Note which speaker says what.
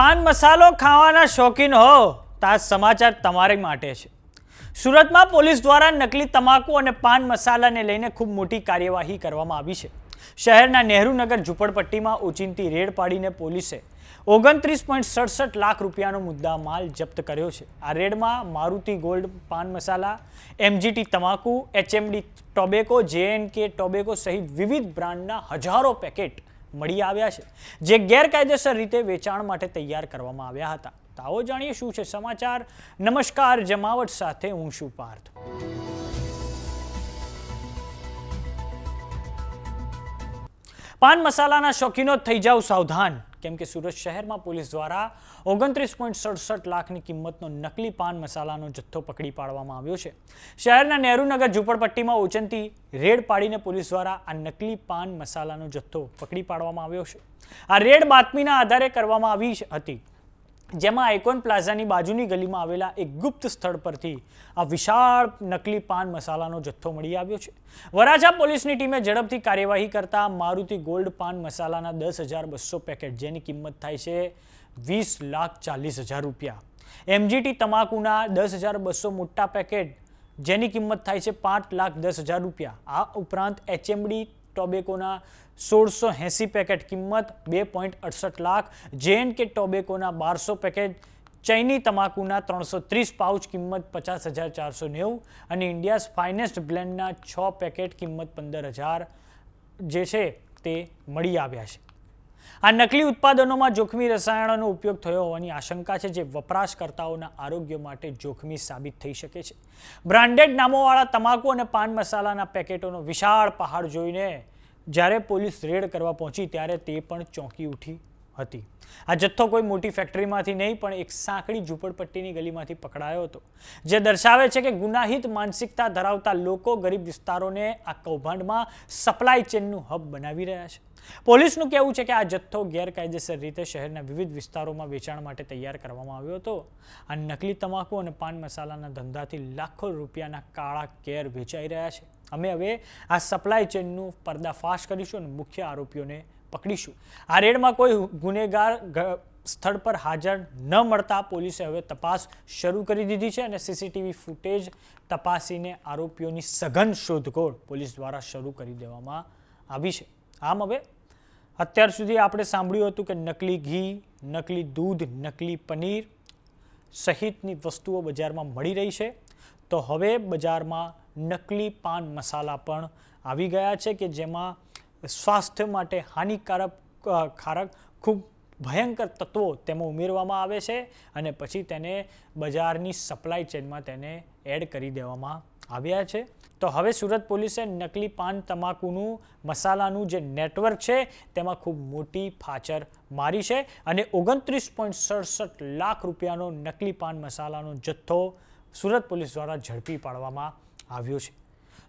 Speaker 1: પાન મસાલો ખાવાના શોખીન હો તો આ સમાચાર તમારે માટે છે. સુરતમાં પોલીસ દ્વારા નકલી તમાકુ અને પાન મસાલાને લઈને ખૂબ મોટી કાર્યવાહી કરવામાં આવી છે. શહેરના નહેરુનગર ઝૂંપડપટ્ટીમાં ઓચિંતી રેડ પાડીને પોલીસે ઓગણત્રીસ પોઈન્ટ સડસઠ લાખ રૂપિયાનો મુદ્દા માલ જપ્ત કર્યો છે. આ રેડમાં મારુતિ ગોલ્ડ પાન મસાલા, એમજીટી તમાકુ, એચએમડી ટોબેકો, જેએનકે ટોબેકો સહિત વિવિધ બ્રાન્ડના હજારો પેકેટ મળી આવ્યા છે, જે ગેરકાયદેસર રીતે વેચાણ માટે તૈયાર કરવામાં આવ્યા હતા. તો આવો જાણીએ શું છે સમાચાર. નમસ્કાર, જમાવટ સાથે હું શું પાર્થ. પાન મસાલાના શોખીનો થઈ જાવ સાવધાન. કેમ કે સુરત શહેરમાં પોલીસ દ્વારા ઓગણત્રીસ પોઈન્ટ સડસઠ લાખની કિંમતનો નકલી પાન મસાલાનો જથ્થો પકડી પાડવામાં આવ્યો છે. શહેરના નહેરુનગર ઝૂંપડપટ્ટીમાં ઉચંતી રેડ પાડીને પોલીસ દ્વારા આ નકલી પાન મસાલાનો જથ્થો પકડી પાડવામાં આવ્યો છે. આ રેડ બાતમીના આધારે કરવામાં આવી હતી. જેમાં આઇકોન પ્લાઝાની બાજુની ગલીમાં આવેલા એક ગુપ્ત સ્થળ પરથી આ વિશાળ નકલી પાન મસાલાનો જથ્થો મળી આવ્યો છે. વરાછા પોલીસની ટીમે ઝડપથી કાર્યવાહી કરતા મારુતિ ગોલ્ડ પાન મસાલાના દસ હજાર બસો પેકેટ, જેની કિંમત થાય છે વીસ લાખ ચાલીસ હજાર રૂપિયા. એમજીટી તમાકુના દસ હજાર બસો મોટા પેકેટ, જેની કિંમત થાય છે પાંચ લાખ દસ હજાર રૂપિયા. આ ઉપરાંત એચએમડી ટોબેકોના સોળસો એંસી પેકેટ કિંમત બે પોઈન્ટ અડસઠ લાખ જેએન કે ટોબેકોના બારસો પેકેટ ચૈની તમાકુના ત્રણસો ત્રીસ પાઉચ કિંમત પચાસ હજાર ચારસો નેવું અને ઇન્ડિયાઝ ફાઇનેસ્ટ બ્લેન્ડના છ પેકેટ કિંમત પંદર હજાર જે છે તે મળી આવ્યા છે. આ નકલી ઉત્પાદનોમાં જોખમી રસાયણોનો ઉપયોગ થયો હોવાની આશંકા છે, જે વપરાશકર્તાઓના આરોગ્ય માટે જોખમી સાબિત થઈ શકે છે. બ્રાન્ડેડ નામોવાળા તમાકુ અને પાન મસાલાના પેકેટોનો વિશાળ પહાડ જોઈને જ્યારે પોલીસ રેડ કરવા પહોંચી ત્યારે તે પણ ચોંકી ઉઠી. હતી. આ જથ્થો કોઈ મોટી ફેક્ટરીમાંથી નહીં, પણ એક સાંકડી ઝૂંપડપટ્ટીની ગલીમાંથી પકડાયો હતો. જે દર્શાવે છે કે ગુનાહિત માનસિકતા ધરાવતા લોકો ગરીબ વિસ્તારોને આ કૌભાંડમાં સપ્લાય ચેનનું હબ બનાવી રહ્યા છે. પોલીસનું કહેવું છે કે આ જથ્થો ગેરકાયદેસર રીતે શહેરના વિવિધ વિસ્તારોમાં વેચાણ માટે તૈયાર કરવામાં આવ્યો હતો. આ નકલી તમાકુ અને પાન મસાલાના ધંધાથી લાખો રૂપિયાના કાળા કેર વેચાઈ રહ્યા છે. અમે હવે આ સપ્લાય ચેનનું પર્દાફાશ કરીશું અને મુખ્ય આરોપીઓને પકડીશું. આ રેડમાં કોઈ ગુનેગાર સ્થળ પર હાજર ન મળતા પોલીસે હવે તપાસ શરૂ કરી દીધી છે અને સીસીટીવી ફૂટેજ તપાસીને આરોપીઓની સઘન શોધખોળ પોલીસ દ્વારા શરૂ કરી દેવામાં આવી છે. આમ હવે અત્યાર સુધી આપણે સાંભળ્યું હતું કે નકલી ઘી, નકલી દૂધ, નકલી પનીર સહિતની વસ્તુઓ બજારમાં મળી રહી છે. તો હવે બજારમાં નકલી પાન મસાલા પણ આવી ગયા છે કે જેમાં સ્વાસ્થ્ય માટે હાનિકારક કારક ખૂબ ભયંકર તત્વો તેમાં ઉમેરવામાં આવે છે અને પછી તેને બજારની સપ્લાય ચેનમાં તેને એડ કરી દેવામાં આવ્યા છે. તો હવે સુરત પોલીસે નકલી પાન તમાકુનું, મસાલાનું જે નેટવર્ક છે તેમાં ખૂબ મોટી ફાચર મારી છે અને ઓગણત્રીસ પોઈન્ટ સડસઠ લાખ રૂપિયાનો નકલી પાન મસાલાનો જથ્થો સુરત પોલીસ દ્વારા ઝડપી પાડવામાં આવ્યો છે.